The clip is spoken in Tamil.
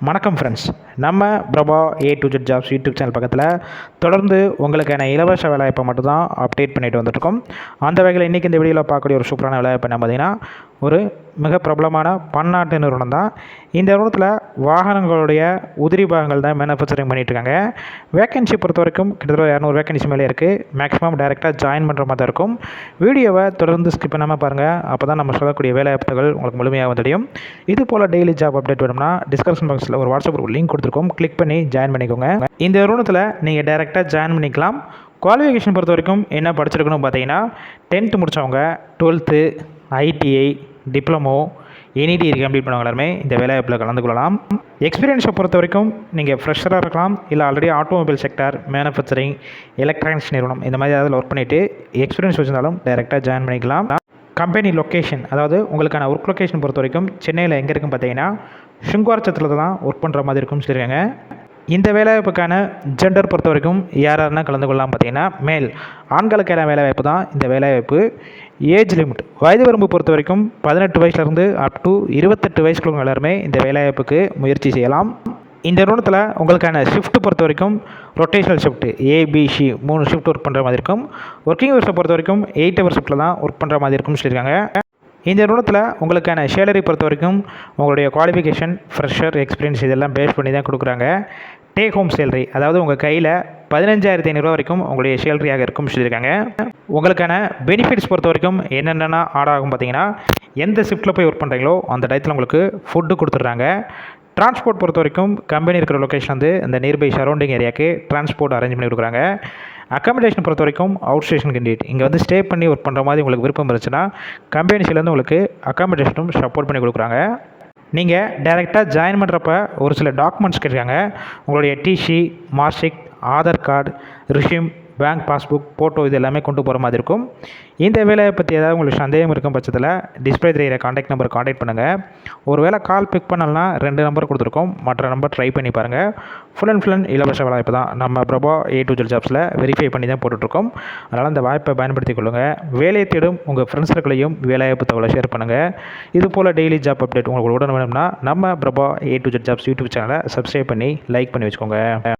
வணக்கம் ஃப்ரெண்ட்ஸ் நம்ம Prabha A to Z jobs YouTube channel பக்கத்தில் தொடர்ந்து உங்களுக்கான இலவச வேலைவாய்ப்பை மட்டும்தான் அப்டேட் பண்ணிட்டு வந்துட்டுருக்கோம் அந்த வகையில் இன்றைக்கி இந்த வீடியோவில் பார்க்கக்கூடிய ஒரு சூப்பரான வேலைவாய்ப்பு என்ன பார்த்தீங்கன்னா ஒரு மிக பிரபலமான பன்னாட்டு நிறுவனம் தான். இந்த நிறுவனத்தில் வாகனங்களுடைய உதிரி பாகங்கள் தான் மேனுஃபேக்சரிங் பண்ணிகிட்ருக்காங்க வேக்கன்சி பொறுத்த வரைக்கும் கிட்டத்தட்ட இரநூறு வேக்கன்சி மேலே இருக்குது மேக்ஸிமம் டேரெக்டாக ஜாயின் பண்ணுற மாதிரி தான் இருக்கும். வீடியோவை தொடர்ந்து ஸ்கிப் பண்ணாமல் பாருங்கள் அப்போ தான் நம்ம சொல்லக்கூடிய வேலைவாய்ப்புகள் உங்களுக்கு முழுமையாக தெரியும். இது போல் டெய்லி ஜாப் அப்டேட் வேணும்னா டிஸ்கிரிப்ஷன் பாக்ஸில் ஒரு வாட்ஸ்அப் குரூப் லிங்க் கொடுத்துருக்கோம். கிளிக் பண்ணி ஜாயின் பண்ணிக்கோங்க. இந்த நிறுவனத்தில் நீங்கள் டேரெக்டாக ஜாயின் பண்ணிக்கலாம். குவாலிஃபிகேஷன் பொறுத்த வரைக்கும் என்ன படிச்சிருக்கணும் பார்த்தீங்கன்னா டென்த்து முடித்தவங்க twelfth ITI diploma NET complete பண்ணவங்க எல்லாருமே இந்த வேலைவாய்ப்பில் கலந்து கொள்ளலாம். எக்ஸ்பீரியன்ஸை பொறுத்த வரைக்கும் நீங்கள் ஃப்ரெஷராக இருக்கலாம். இல்லை already automobile sector manufacturing electronics நிறுவனம் இந்த மாதிரி அதில் ஒர்க் பண்ணிவிட்டு எக்ஸ்பீரியன்ஸ் வச்சிருந்தாலும் டைரெக்டாக ஜாயின் பண்ணிக்கலாம். கம்பெனி லொக்கேஷன் அதாவது உங்களுக்கான ஒர்க் லொக்கேஷன் பொறுத்த வரைக்கும் சென்னையில் எங்கே இருக்குன்னு பார்த்தீங்கன்னா சுங்குவாரச்சத்தில் தான் ஒர்க் பண்ணுற மாதிரி இருக்கும்னு சொல்லியிருக்காங்க. இந்த வேலைவாய்ப்புக்கான ஜெண்டர் பொறுத்த வரைக்கும் யார் யாருன்னா கலந்து கொள்ளலாம் பார்த்தீங்கன்னா மேல் ஆண்களுக்கான வேலைவாய்ப்பு தான் இந்த வேலைவாய்ப்பு ஏஜ் லிமிட். வயது வரம்பு பொறுத்த வரைக்கும் பதினெட்டு வயசுலேருந்து அப் டு இருபத்தெட்டு வயசுக்குள்ள எல்லாருமே இந்த வேலைவாய்ப்புக்கு முயற்சி செய்யலாம். இந்த நிறுவனத்தில் உங்களுக்கான ஷிஃப்ட் பொறுத்த வரைக்கும் ரொட்டேஷனல் ஷிஃப்ட் ஏபிசி மூணு ஷிஃப்ட் ஒர்க் பண்ணுற மாதிரி இருக்கும். ஒர்க்கிங் ஹவர்ஸை பொறுத்த வரைக்கும் எயிட் ஹவர் ஷிஃப்ட்டில் தான் ஒர்க் பண்ணுற மாதிரி இருக்கும்னு சொல்லியிருக்காங்க. இந்த நிறுவனத்தில் உங்களுக்கான சேலரி பொறுத்த வரைக்கும் உங்களுடைய குவாலிஃபிகேஷன் ஃப்ரெஷர் எக்ஸ்பீரியன்ஸ் இதெல்லாம் பேஸ் பண்ணி தான் கொடுக்குறாங்க. டேக் ஹோம் சேலரி அதாவது உங்கள் கையில் பதினஞ்சாயிரத்தி ஐநூறுரூவா வரைக்கும் உங்களுடைய சேலரியாக இருக்கும் சொல்லியிருக்காங்க. உங்களுக்கான பெனிஃபிட்ஸ் பொறுத்த வரைக்கும் என்னென்னா ஆட் ஆகும் பார்த்தீங்கன்னா எந்த ஷிஃப்ட்டில் போய் ஒர்க் பண்ணுறீங்களோ அந்த டயத்தில் உங்களுக்கு ஃபுட்டு கொடுத்துட்றாங்க. டிரான்ஸ்போர்ட் பொறுத்த வரைக்கும் கம்பெனி இருக்கிற லொக்கேஷன் வந்து இந்த நியர்பை சரௌண்டிங் ஏரியாவுக்கு டிரான்ஸ்போர்ட் அரேஞ்ச் பண்ணி கொடுக்குறாங்க. அக்காமடேஷன் பொறுத்த வரைக்கும் அவுட் ஸ்டேஷன் கேண்டிடேட் இங்கே வந்து ஸ்டே பண்ணி ஒர்க் பண்ணுற மாதிரி உங்களுக்கு விருப்பம் இருந்துச்சுன்னா கம்பெனிஸ்லேருந்து உங்களுக்கு அக்காமடேஷனும் சப்போர்ட் பண்ணி கொடுக்குறாங்க. நீங்கள் டேரெக்டாக ஜாயின் பண்ணுறப்ப ஒரு சில டாக்குமெண்ட்ஸ் கேட்டிருக்காங்க. உங்களுடைய TC marksheet Aadhaar card resume bank passbook photo இது எல்லாமே கொண்டு போகிற மாதிரி இருக்கும். இந்த வேலையை பற்றி ஏதாவது உங்களுக்கு சந்தேகம் இருக்கும் பட்சத்தில் டிஸ்பிளே தெரியிற காண்டாக்ட் நம்பர் காண்டாக்ட் பண்ணுங்கள் ஒரு வேளை கால் பிக் பண்ணலன்னா ரெண்டு நம்பர் கொடுத்துருக்கோம். மற்ற நம்பர் ட்ரை பண்ணி பாருங்கள் ஃபுல் அண்ட் ஃபுல் அண்ட் இலவச வாய்ப்பு தான். நம்ம பிரபா ஏ டு ஜெட் ஜாப்ஸில் வெரிஃபை பண்ணி தான் போட்டுட்ருக்கோம். அதனால் இந்த வாய்ப்பை பயன்படுத்திக் கொள்ளுங்கள் வேலையை தேடும் உங்கள் ஃப்ரெண்ட்ஸுகளையும் வேலைவாய்ப்பு தகவலை ஷேர் பண்ணுங்கள் இது போல் டெய்லி ஜாப் அப்டேட் உங்களுக்கு உடனே வேணும்னா நம்ம Prabha A to Z jobs YouTube சேனலை சப்ஸ்கிரைப் பண்ணி லைக் பண்ணி வச்சுக்கோங்க.